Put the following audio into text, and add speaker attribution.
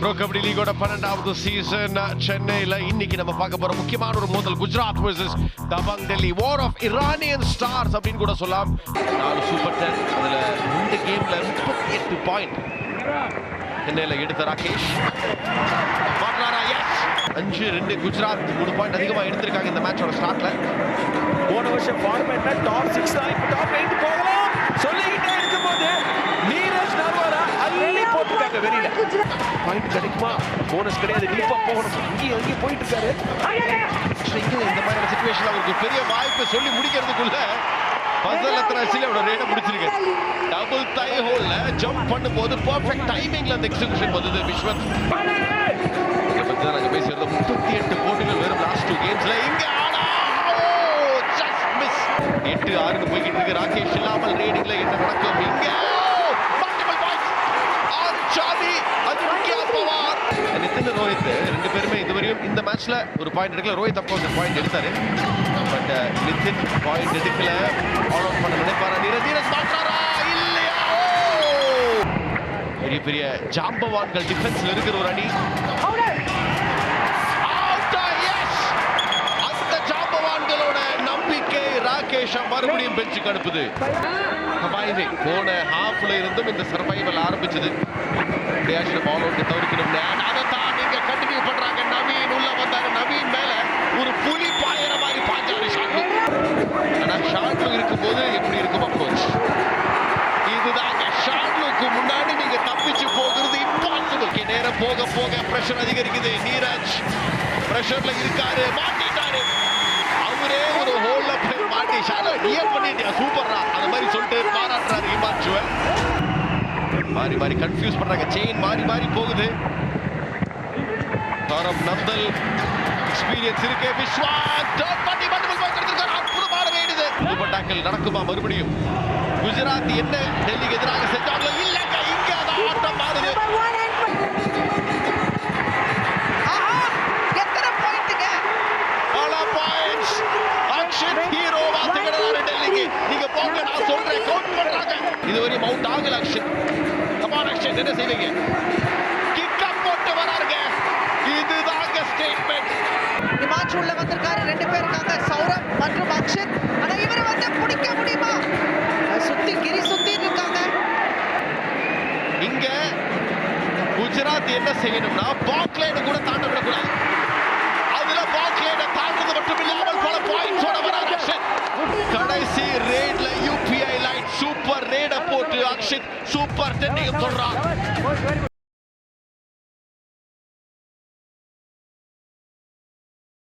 Speaker 1: Bro kabaddi லீகோட பன்னெண்டாவது season சென்னையில் இன்னைக்கு நம்ம பார்க்க போற முக்கியமான ஒரு மோதல் Gujarat versus Dabang Delhi war of Iranian stars அப்படின்னு கூட சொல்லலாம். நாலு சூப்பர் டென் அதில் ரெண்டு கேம்ல முப்பத்தி எட்டு பாயிண்ட் சென்னையில் எடுத்த ராகேஷ். அஞ்சு ரெண்டு குஜராத் மூணு பாயிண்ட் அதிகமாக எடுத்திருக்காங்க இந்த மேட்சோட ஸ்டார்ட்ல
Speaker 2: போன வருஷம் ஃபார்மேட்ல டாப் சிக்ஸ் தான் இப்போ போட்டுருக்காங்க வெளியில. பாயிண்ட் கிடைக்குமா? போனஸ் கிடையாது. டீப்பா போகணும். இங்கேயும் அங்கேயும் போயிட்டு இருக்காரு
Speaker 1: இங்க இந்த மாதிரி சுச்சுவேஷன்ல அவருக்கு பெரிய வாய்ப்பு சொல்லி முடிக்கிறதுக்குள்ள பசல் அத்தனாசில அவரோட ரேட்டை முடிச்சிருக்கு டபுள் தை ஹோல்ல ஜம்ப் பண்ணும்போது பெர்ஃபெக்ட் டைமிங்ல அந்த எக்ஸிகியூஷன் வந்தது விஸ்வத் இங்க பத்தி தான் நாங்க பேசியிருந்தோம் முப்பத்தி எட்டு போட்டிகள் வெறும் லாஸ்ட் டூ கேம்ஸ்ல இங்க ஆனா ஜஸ்ட் மிஸ் எட்டு ஆறுன்னு போய்கிட்டு இருக்கு ராகேஷ் இல்லாமல் ரேடிங்ல என்ன நடக்கும் இங்க மல்டிபிள் பாயிண்ட்ஸ் ஆச்சாதி அது முக்கிய பவார் நிதின் ரோஹித் ரெண்டு பேருமே இதுவரையும் இந்த மேட்ச்ல ஒரு பாயிண்ட் எடுக்கல. ரோஹித் அப்போ ஒரு பாயிண்ட் எடுத்தாரு. பட் நிதின் பாயிண்ட் எடுக்கல. ஆல் அவுட் பண்ண நினைப்பாரா? நீரஜ் நீரஜ் மாற்றாரா இல்லையா? பெரிய பெரிய ஜாம்பவான்கள் டிஃபென்ஸ்ல இருக்கிற ஒரு அணி. அந்த நம்பிக்கை ராகேஷா மறுபடியும் பெஞ்சுக்கு அனுப்புது. சர்வைவிங் போன ஹாஃப்ல இருந்தும் இந்த சர்வைவல் ஆரம்பிச்சது. டேஷ்ல பால் அவுட் தவிர்க்கணும். அதை தான் நீங்க கண்டினியூ பண்றாங்க போது எப்படி இருக்கும் அப்ரோச் இதுதாங்க. ஷாட்லுக்கு முன்னாடி நீங்க தப்பிச்சு போகிறது இம்பாசிபிள் நேரம் போக போக பிரஷர் அதிகரிக்குது. நீரஜ் பிரஷர்ல இருக்காரு. மாட்டிட்டாரு. அவரே ஒரு ஹோல்ல போய் மாட்டி ஷாலோ நீயே பண்ணிட்டியா சூப்பர்ரா அந்த மாதிரி சொல்லிட்டு பாராட்டுறாரு இமாச்சுவ மாறி மாறி கன்ஃபியூஸ் பண்றாங்க. செயின் மாறி மாறி போகுது. சௌரப் நந்தல். எக்ஸ்பீரியன்ஸ் இருக்கு. விஸ்வா டர்ன் பண்ணி மல்டிபிள் பாயிண்ட் எடுத்திருக்காரு அற்புதமான ரைடு டாக்கிள் நடக்குமா மறுபடியும்? குஜராத் என்ன டெல்லிக்கு எதிராக செஞ்சாங்களோ இல்லங்க இங்க ஆட்டம் மாறுது. இதுவரையும் அவுட் ஆகல அக்ஷித். கமான் அக்ஷித் என்ன செய்வீங்க? கிக் அப் போட்டு வராருங்க. இதுதாங்க ஸ்டேட்மெண்ட்
Speaker 3: இமாச்சு உள்ள வந்திருக்காரு ரெண்டு பேர் இருக்காங்க
Speaker 1: என்ன செய்யணும்னா பாக் லைன் கூட தாண்ட விடக்கூடாது. அதுல பாக் லைனை தாண்டது மட்டும் இல்லாமல் பல பாயிண்ட்ஸோட வர அக்ஷித். கடைசி ரேட்ல யூபிஐ லைன் சூப்பர் ரேட போட்டு அக்ஷித் சூப்பர் டென்னிங் சொல்றான்